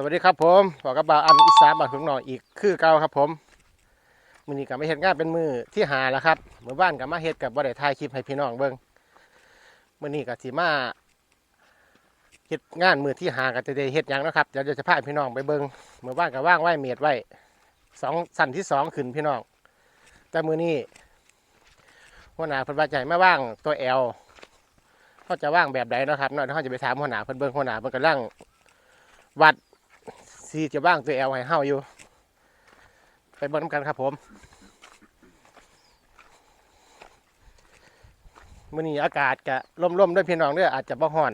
สวัสดีครับผมขอกระบาอันอีสานบานถึงหน่อยอีกคือเก่าครับผมมือนี้กับมาเฮ็ดงานเป็นมือที่หาแล้วครับเมื่อบ้านกับมาเฮ็ดกับบ่ได้ถ่ายคลิปให้พี่น้องเบิ่งมือนี้กับสิมาเฮ็ดงานมือที่หากับจะได้เฮ็ดยังนะครับเดี๋ยวจะพาพี่น้องไปเบิ่งเมื่อบ้านกับว่างไหวเมียดไว้สองสั่นที่สองขึ้นพี่น้อง แต่มือนี้หัวหน้าพิ่นว่าใจมาว่างตัวแอลเขาจะว่างแบบใดนะครับเนาะเดี๋ยเขาจะไปถามหัวหน้าเพิ่นเบิ่งหัวหน้าเพิ่นกำลังวัด ซีจะบ้างตัวแอลให้เฮาอยู่ ไปเบิ่งนำกันครับผมมื้อนี้อากาศกะร่มๆด้วยพี่น้องด้ออาจจะบ่ฮ้อน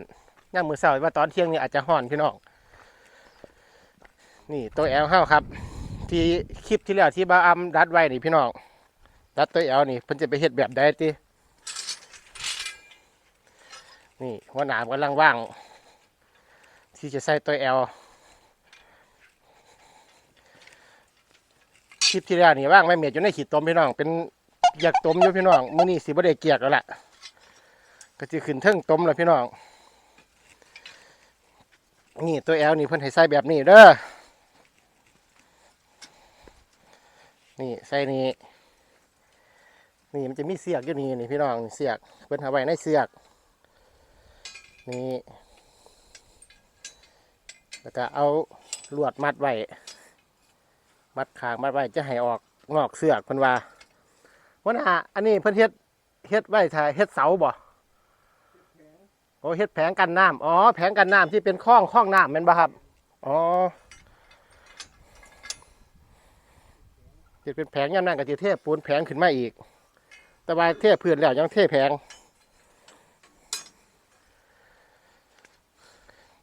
ย่ามมือเช้าว่าตอนเที่ยงนี่อาจจะฮ้อนพี่น้อง นี่ตัวแอลเฮาครับ ที่คลิปที่แล้วที่บ้าอำดัดไว้นี่พี่น้องดัดตัวแอลนี่เพิ่นจะไปเฮ็ดแบบใดตินี่หัวหนามกำลังว่าง ที่จะใส่ตัวแอล ลิปที่แล้วนี่ว่างไม่เมียดอยู่ในขีดต้มพี่น้อง เป็นอยากต้มอยู่พี่น้องมื้อนี้สิบ่ได้เกียกแล้วล่ะก็สิขึ้นเทิงต้มแล้วพี่น้อง นี่ตัวแอลนี่เพิ่นให้ใส่แบบนี้เด้อนี่ใส่นี่นี่มันจะมีเสียกอยู่นี่นี่พี่น้องเสียกเพิ่นเอาไว้ในเสียกนี่แล้วก็เอาลวดมัดไว้ มัดขางมัดไว้จะให้ออกงอกเสือกเพิ่นว่าว่าน่ะอันนี้เพิ่นเฮ็ดเฮ็ดไว้ถ่ายเฮ็ดเสาบ่โอ้เฮ็ดแผงกันน้ำอ๋อแผงกันน้ำที่เป็นคล้องคล้องน้ำแม่นบ่ครับอ๋อเฮ็ดเป็นแผงย่ำนั่นก็สิเทปูนแผงขึ้นมาอีก แต่ว่าเทพื้นแล้วยังเทแผง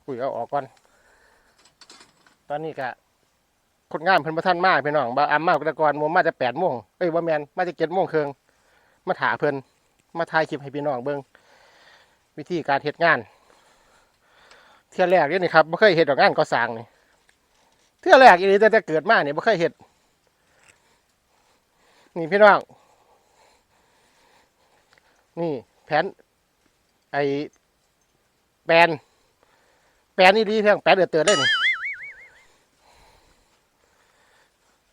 อุ้ยเอาออกก่อน ตอนนี้ก็ คนงานเพิ่นบ่ทันมาพี่น้องบ่าอำมาแต่ก่อนมมาจะ8โมงเอ้ยบ่แม่นมาจะ7โมงครึ่งมาถาเพิ่นมาถ่ายคลิปให้พี่น้องเบิ่งวิธีการเฮ็ดงาน เทื่อแรกนี่ครับบ่เคยเฮ็ดดอกงานก่อสร้างนี่เทื่อแรกอีหลีตั้งแต่เกิดมานี่บ่เคยเฮ็ดนี่พี่น้องนี่แผน ไอแปนแปนนี่ดีเพียงแปนเดือดเตือนเลยนี่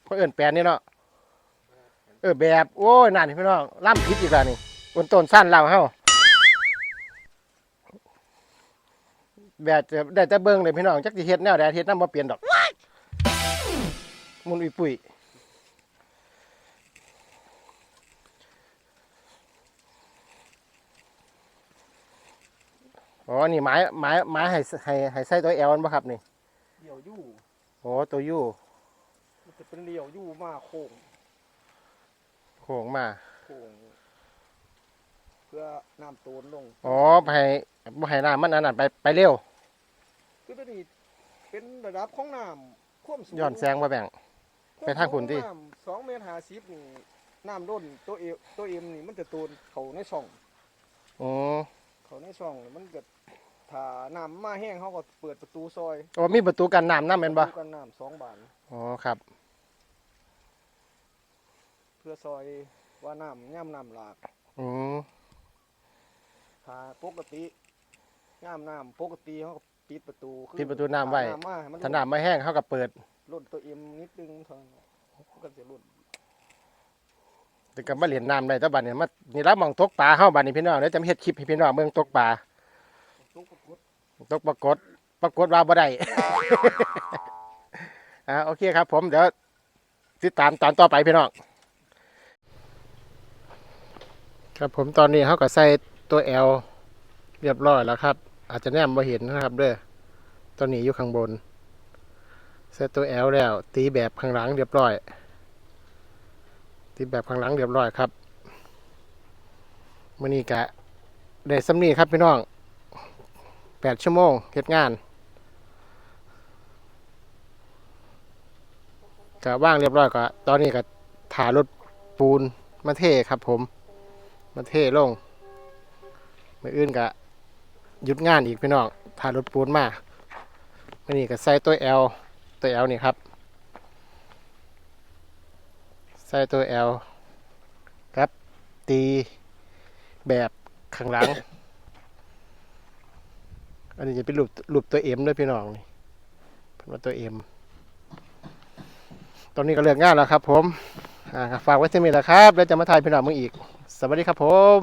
เพราะเอื่นแปลนนี่เนาะเออแบบโอ้ยนั่นนี่พี่น้องล่ำพิษอีกแล้วนี่บนต้นสั้นเราเฮาแบบจะได้แต่เบิ้งเลยพี่น้องจักสิเฮ็ดแนวใดเฮ็ดนำบ่เปลี่ยนดอกมุนอุยปุ๋ยอ๋อ นี่ไม้ไม้ไม้ให้ให้ให้ใส่ตัวแอลมันบ่ครับนี่เดี่ยวยู่โอ้ตัวยู่ มันจะเป็นเดี่ยวยู่มาโค้งโค้งมา โค้งเพื่อน้ำโตนลงอ๋อไปให้บ่ให้น้ำมันอันนั้นไปไปเร็ว คือตัวนี้เป็นระดับของน้ำความสูงย้อนแสงมาแบ่ง ไปทางคุณติความสูงน้ำสองเมตรห้าสิบนี่น้ำล้นตัวเอวตัวเอ็มนี่มันจะโตนเขาในช่อง อ๋อเขาในช่องนี่มันก็ถ้าน้ำมาแห้งเขาก็เปิดประตูซอยโอ้มีประตูกันน้ำน้ำแม่นบ่ประตูกันน้ำสองบาน อ๋อครับเพื่อซอยว่าน้ำย่ำน้ำหลากอืมถ้าปกติย่ำน้ำปกติเขาก็ปิดประตูคือปิดประตูน้ำไว้น้ำมาให้มันถ้าน้ำไม่แห้งเขาก็เปิดลดตัวเอ็มนิดนึงเท่านั้นมันก็จะลดแต่ก็มาเล่นน้ำได้แต่บัดนี้มานี่ละหมองตกปลาเฮาบัดนี้พี่น้องเดี๋ยวจะมาเฮ็ดคลิปให้พี่น้องเบิ่งตกปลาทุกประกดตกปรากฏปรากฏว่าบ่ได้ อ่าโอเคครับ ผมเดี๋ยวติดตามตอนต่อไปพี่น้อง ครับผมตอนนี้เขาก็ใส่ตัว L เรียบร้อยแล้วครับ อาจจะแนมบ่เห็นนะครับเด้อตอนนี้อยู่ข้างบนใส่ตัว L แล้ว ตีแบบข้างหลังเรียบร้อย ตีแบบข้างหลังเรียบร้อยครับมื่อนี้กะได้สำนีครับพี่น้องแปดชั่วโมงเฮ็ดงานกะว่างเรียบร้อยก็ตอนนี้ก็ถารถปูนมาเทครับผม มาเทลงมื่ออื่นกะหยุดงานอีกพี่น้องถารถปูนมามื่อนี้ก็ใส่ตัว L ตัว L นี่ครับใส่ตัว L ครับตีแบบข้างหลัง อันนี้จะเป็นรูปรูปตัว M ด้วยพี่น้องนี่เพิ่นตัวเอ็มตอนนี้ก็เลือกงานแล้วครับ ผมอ่าฝากไว้ที่นี่แหละครับ แล้วจะมาถ่ายพี่น้องมึงอีก สวัสดีครับผม